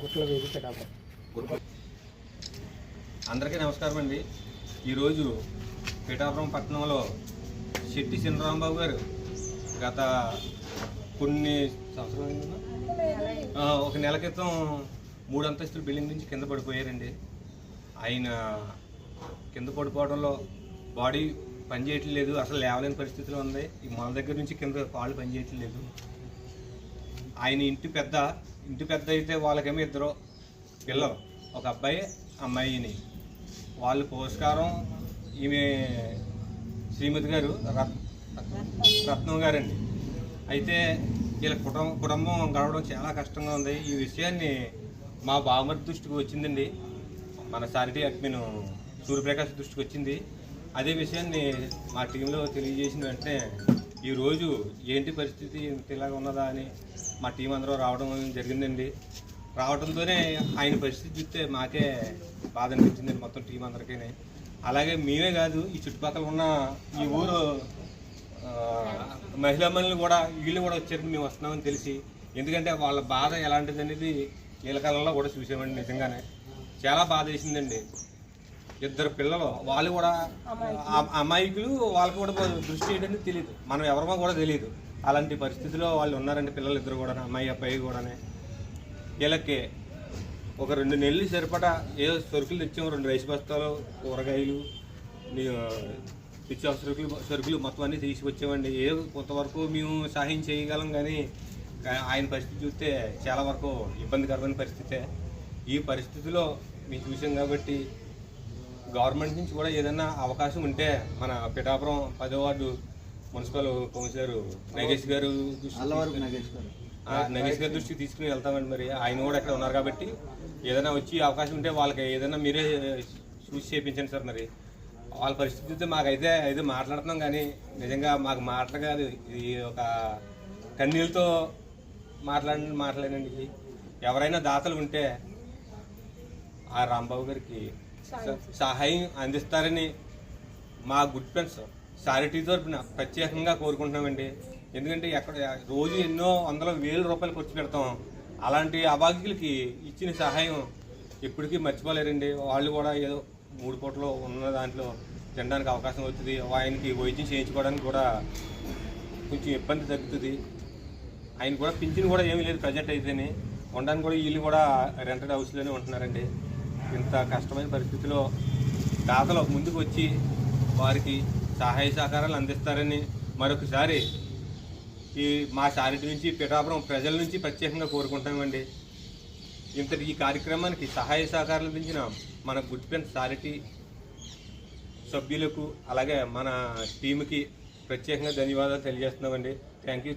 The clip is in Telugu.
గుట్ల వేదిక పిఠాపురం అందరికీ నమస్కారం అండి. ఈరోజు పిఠాపురం పట్టణంలో శెట్టి చిన్నరాంబాబు గారు గత కొన్ని సంవత్సరాలు ఒక నెల క్రితం మూడు అంతస్తుల బిల్డింగ్ నుంచి కింద పడిపోయారండి. ఆయన కింద పడిపోవడంలో బాడీ పనిచేయట్లేదు అసలు లేవలేని పరిస్థితిలో ఉంది. ఈ మన దగ్గర నుంచి కింద కాళ్ళు పనిచేయట్లేదు. ఆయన ఇంటి పెద్ద ఇంటి పెద్ద అయితే వాళ్ళకేమో ఇద్దరు పిల్లలు. ఒక అబ్బాయి అమ్మాయిని. వాళ్ళు పోషకారం ఈమె శ్రీమతి గారు రత్- రత్నం గారండి. అయితే వీళ్ళ కుటుంబం కుటుంబం గడవడం చాలా కష్టంగా ఉంది. ఈ విషయాన్ని మా బామర్ దృష్టికి వచ్చిందండి. మన సారిటీ అడ్మిన్ సూర్యప్రకాష్ దృష్టికి వచ్చింది. అదే విషయాన్ని మా టీంలో తెలియజేసిన వెంటనే ఈరోజు ఏంటి పరిస్థితి ఇంత ఇలాగ ఉన్నదా అని మా టీం అందరూ రావడం జరిగిందండి. రావడంతోనే ఆయన పరిస్థితి చూస్తే మాకే బాధ అనిపించిందండి మొత్తం టీం అందరికీ అలాగే మేమే కాదు ఈ చుట్టుపక్కల ఉన్న ఈ ఊరు ఆ, మహిళా మనులు కూడా వీళ్ళు కూడా వచ్చారు మేము వస్తున్నామని తెలిసి. ఎందుకంటే వాళ్ళ బాధ ఎలాంటిది అనేది వీళ్ళ కూడా చూసామండి నిజంగానే. చాలా బాధ వేసిందండి. ఇద్దరు పిల్లలు వాళ్ళు కూడా అమాయకులు వాళ్ళకి కూడా దృష్టి ఏంటంటే తెలియదు మనం ఎవరమో కూడా తెలియదు అలాంటి పరిస్థితిలో వాళ్ళు ఉన్నారండి పిల్లలు ఇద్దరు కూడా అమ్మాయి అబ్బాయి కూడానే. వీళ్ళకి ఒక రెండు నెలలు సరిపడా ఏదో సరుకులు తెచ్చాము రెండు రైస్ బస్తాలు కూరగాయలు నీ- నిత్యావసర సరుకులు సరుకులు మొత్తం అన్నీ తీసుకొచ్చామండి. ఏ కొంతవరకు మేము సహాయం చేయగలం కానీ ఆయన పరిస్థితి చూస్తే చాలా వరకు ఇబ్బందికరమైన పరిస్థితే. ఈ పరిస్థితిలో మేము చూసాం కాబట్టి గవర్నమెంట్ నుంచి కూడా ఏదైనా అవకాశం ఉంటే మన పిఠాపురం పదో వార్డు మున్సిపల్ కౌన్సిలర్ నగేష్ గారు నగేష్ గారి. దృష్టికి తీసుకుని వెళ్తామండి మరి. ఆయన కూడా ఇక్కడ ఉన్నారు కాబట్టి ఏదైనా వచ్చి అవకాశం ఉంటే వాళ్ళకి ఏదైనా మీరే చూసి చేయించండి సార్ మరి. వాళ్ళ పరిస్థితి చూస్తే మాకైతే అయితే మాట్లాడుతున్నాం కానీ నిజంగా మాకు మాటలు కాదు. ఇది ఒక కన్నీళ్ళతో మాట్లాడిన మాట్లాడండి ఎవరైనా దాతలు ఉంటే ఆ రాంబాబు గారికి స- సహాయం అందిస్తారని మా గుడ్ ఫ్రెండ్స్ చారిటీ తరపున ప్రత్యేకంగా కోరుకుంటున్నామండి. ఎందుకంటే ఎక్కడ రోజు ఎన్నో వందల వేల రూపాయలు ఖర్చు పెడతాం. అలాంటి అభాగ్యులకి ఇచ్చిన సహాయం ఎప్పటికీ మర్చిపోలేరండి. వాళ్ళు కూడా ఏదో మూడు పూటలో ఉన్న దాంట్లో తినడానికి అవకాశం అవుతుంది ఆయనకి వైద్యం చేయించుకోవడానికి కూడా కొంచెం ఇబ్బంది తగ్గుతుంది. ఆయన కూడా పింఛన్ కూడా ఏమీ లేదు ప్రజెంట్ అయితేనే. ఉండడానికి కూడా వీళ్ళు కూడా రెంటెడ్ హౌస్లోనే ఉంటున్నారండి. ఇంత కష్టమైన పరిస్థితిలో దాతలు ముందుకు వచ్చి వారికి సహాయ సహకారాలు అందిస్తారని మరొకసారి ఈ మా చారిటీ నుంచి పిఠాపురం ప్రజల నుంచి ప్రత్యేకంగా కోరుకుంటామండి. ఇంతటి ఈ కార్యక్రమానికి సహాయ సహకారాలు అందించిన మన గుడ్ ఫ్రెండ్స్ చారిటీ సభ్యులకు అలాగే మన టీంకి ప్రత్యేకంగా ధన్యవాదాలు తెలియజేస్తున్నామండి. Thank you